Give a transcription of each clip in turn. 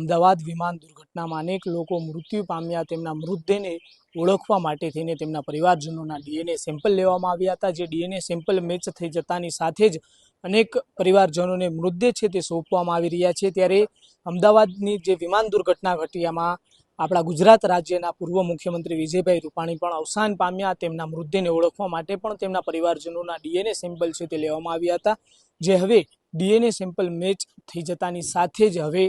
અમદાવાદ વિમાન દુર્ઘટનામાં અનેક લોકો મૃત્યુ પામ્યા. તેમના મૃતદેહને ઓળખવા માટે થઈને તેમના પરિવારજનોના ડીએનએ સેમ્પલ લેવામાં આવ્યા હતા, જે ડીએનએ સેમ્પલ મેચ થઈ જતાની સાથે જ અનેક પરિવારજનોને મૃતદેહ છે તે સોંપવામાં આવી રહ્યા છે. ત્યારે અમદાવાદની જે વિમાન દુર્ઘટના ઘટિયામાં આપણા ગુજરાત રાજ્યના પૂર્વ મુખ્યમંત્રી વિજયભાઈ રૂપાણી પણ અવસાન પામ્યા. તેમના મૃતદેહને ઓળખવા માટે પણ તેમના પરિવારજનોના ડીએનએ સેમ્પલ છે તે લેવામાં આવ્યા હતા. જે હવે ડીએનએ સેમ્પલ મેચ થઈ જતાની સાથે જ હવે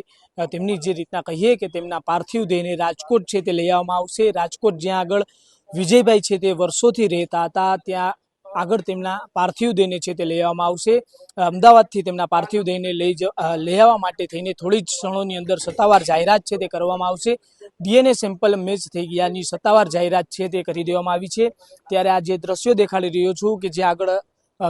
તેમની જે રીતના કહીએ કે તેમના પાર્થિવ દેહને રાજકોટ છે તે લઈ આવવામાં આવશે. રાજકોટ જ્યાં આગળ વિજયભાઈ છે તે વર્ષોથી રહેતા હતા, ત્યાં આગળ તેમના પાર્થિવ દેહને છે તે લઈ આવવામાં આવશે. અમદાવાદથી તેમના પાર્થિવ દેહને લઈ જ લઈ આવવા માટે થઈને થોડી જ ક્ષણોની અંદર સત્તાવાર જાહેરાત છે તે કરવામાં આવશે. ડીએનએ સેમ્પલ મેચ થઈ ગયાની સત્તાવાર જાહેરાત છે તે કરી દેવામાં આવી છે. ત્યારે આ જે દ્રશ્યો દેખાડી રહ્યો છું કે જ્યાં આગળ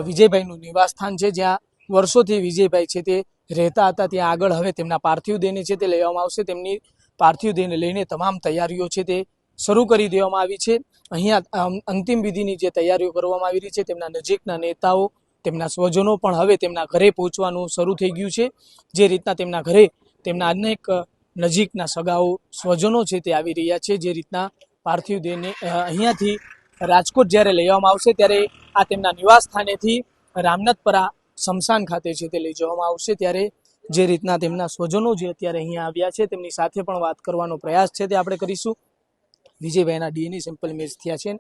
વિજયભાઈનું નિવાસસ્થાન છે, જ્યાં વર્ષોથી વિજયભાઈ છે તે રહેતા હતા, ત્યાં આગળ હવે તેમના પાર્થિવ દેહને છે તે લેવામાં આવશે. તેમની પાર્થિવ દેહને લઈને તમામ તૈયારીઓ છે તે શરૂ કરી દેવામાં આવી છે. અહીંયા અંતિમ વિધિની જે તૈયારીઓ કરવામાં આવી રહી છે, તેમના નજીકના નેતાઓ, તેમના સ્વજનો પણ હવે તેમના ઘરે પહોંચવાનું શરૂ થઈ ગયું છે. જે રીતના તેમના ઘરે તેમના અનેક નજીકના સગાઓ, સ્વજનો છે તે આવી રહ્યા છે. જે રીતના પાર્થિવ દેહને અહીંયાથી રાજકોટ જ્યારે લેવામાં આવશે, ત્યારે આ તેમના નિવાસ સ્થાનેથી રામનાથપરા સ્મશાન ખાતે છે તે લઈ જવામાં આવશે. ત્યારે જે રીતના તેમના સ્વજનો જે અત્યારે અહીંયા આવ્યા છે, તેમની સાથે પણ વાત કરવાનો પ્રયાસ છે તે આપણે કરીશું. વિજયભાઈના ડીએનએ સેમ્પલ મેચ થયા છે.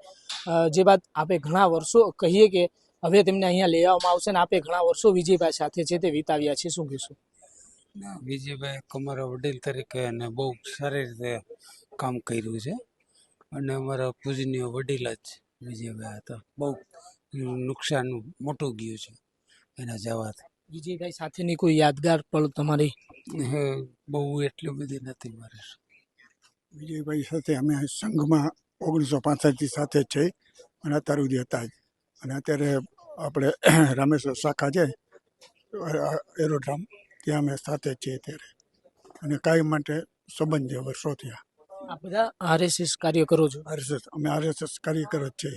જે બાદ આપે ઘણા વર્ષો, કહીએ કે હવે તેમને અહીંયા લઈ આવવામાં આવશે ને આપે ઘણા વર્ષો વિજયભાઈ સાથે છે તે વિતાવ્યા છે. શું કહીશું? વિજયભાઈ અમારા વડીલ તરીકે અને બહુ સારી રીતે કામ કર્યું છે. અને અમારા પૂજનીય વડીલ જ વિજયભાઈ હતા. બહુ નુકસાન મોટું ગયું છે. એના જવાથી કઈ સાથેની કોઈ યાદગાર પળ તમારી? બહુ એટલી બધી નથી મારે વિજયભાઈ સાથે અમે સંઘમાં ઓગણીસો પાંસઠથી સાથે જ છે. અને અત્યાર સુધી હતા જ. અને અત્યારે આપણે રામેશ્વર શાખા છે એરોડ્રામ ત્યાં અમે સાથે જ છીએ અત્યારે. અને કાયમ માટે સંબંધ છે વર્ષો થયા. આ બધા આરએસએસ કાર્યકરો છો? આરએસએસ અમે આરએસએસ કાર્યકર જ છે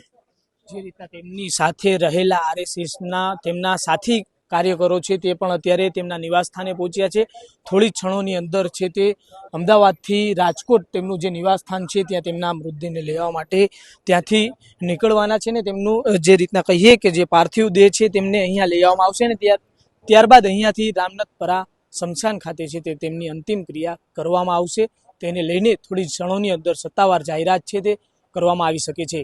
જે રીતના તેમની સાથે રહેલા આરએસએસના, તેમના સાથી કાર્યકરો છે તે પણ અત્યારે તેમના નિવાસસ્થાને પહોંચ્યા છે. થોડી ક્ષણોની અંદર છે તે અમદાવાદથી રાજકોટ તેમનું જે નિવાસસ્થાન છે ત્યાં તેમના મૃતદેહને લેવા માટે ત્યાંથી નીકળવાના છે ને તેમનું જે રીતના કહીએ કે જે પાર્થિવ દેહ છે તેમને અહીંયા લઈ આવવામાં આવશે ને ત્યાર, ત્યારબાદ અહીંયાથી રામનાથપરા શમશાન ખાતે છે તે તેમની અંતિમ ક્રિયા કરવામાં આવશે. તેને લઈને થોડી ક્ષણોની અંદર સત્તાવાર જાહેરાત છે તે કરવામાં આવી શકે છે.